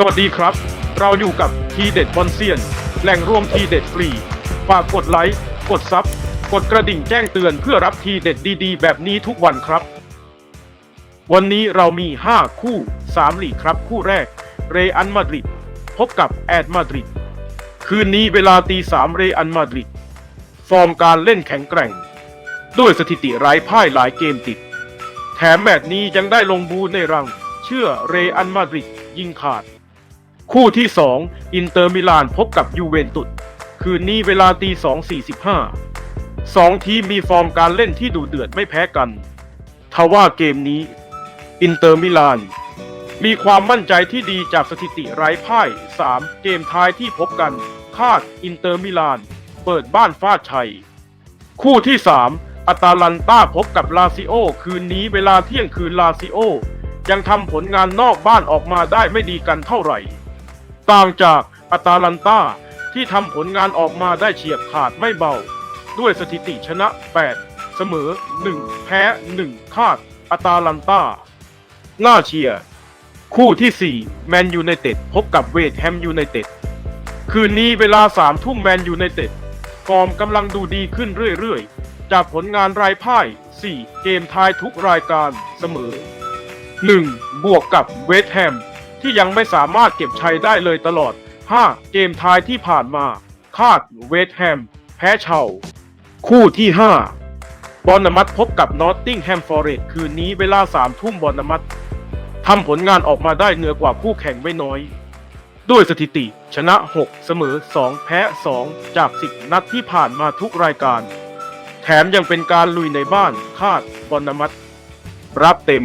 สวัสดีครับ เราอยู่กับทีเด็ดบอลเซียน แหล่งรวมทีเด็ดฟรี ฝากกดไลค์ กดซับ กดกระดิ่งแจ้งเตือนเพื่อรับทีเด็ดดีๆ แบบนี้ทุกวันครับ วันนี้เรามี 5 คู่3ลีกครับ คู่แรก เรอัลมาดริด พบกับแอดมาดริด คืนนี้เวลาตีสามเรอัลมาดริด ฟอร์มการเล่นแข็งแกร่ง ด้วยสถิติไร้พ่ายหลายเกมติด แถมแมตช์นี้ยังได้ลงบูในรัง เชื่อเรอัลมาดริดยิงขาด คู่ที่ 2 อินเตอร์มิลานพบกับยูเวนตุสคืนนี้เวลาตีสองสี่สิบห้าสองทีมมีฟอร์มการเล่นที่ดุเดือดไม่แพ้กัน ทว่าเกมนี้ อินเตอร์มิลาน มีความมั่นใจที่ดีจากสถิติไร้พ่าย 3 เกมท้ายที่พบกัน คาดอินเตอร์มิลาน เปิดบ้านฟาดชัย คู่ที่ 3อัตาลันต้าพบกับลาซิโอ คืนนี้เวลาเที่ยงคืนลาซิโอ ยังทำผลงานนอกบ้านออกมาได้ไม่ดีกันเท่าไหร่ ต่างจากอัตาลันตาที่ทำผลงานออกมาได้เฉียบขาดไม่เบา ด้วยสถิติชนะ 8 เสมอ 1 แพ้ 1 คาดอัตาลันตาน่าเชียร์คู่ที่ 4 แมนยูไนเต็ดพบกับเวทแฮมยูไนเต็ดคืนนี้เวลา3ทุ่มแมนยูไนเต็ดฟอร์มกำลังดูดีขึ้นเรื่อยๆ จากผลงานรายพ่าย 4 เกมท้ายทุกรายการเสมอ 1. บวกกับเวสต์แฮม ที่ยังไม่สามารถเก็บชัยได้เลยตลอด 5 เกมท้ายที่ผ่านมา คาดเวสแฮม แพ้เชาคู่ที่ 5 บอลนมัดพบกับนอตติงแฮมฟอร์เรสคืนนี้เวลา3ทุ่มบอลนมัดทำผลงานออกมาได้เหนือกว่าคู่แข่งไม่น้อย ด้วยสถิติ ชนะ 6 เสมอ 2 แพ้ 2 จาก 10 นัดที่ผ่านมาทุกรายการ แถมยังเป็นการลุยในบ้านคาดบอลนมัดรับเต็ม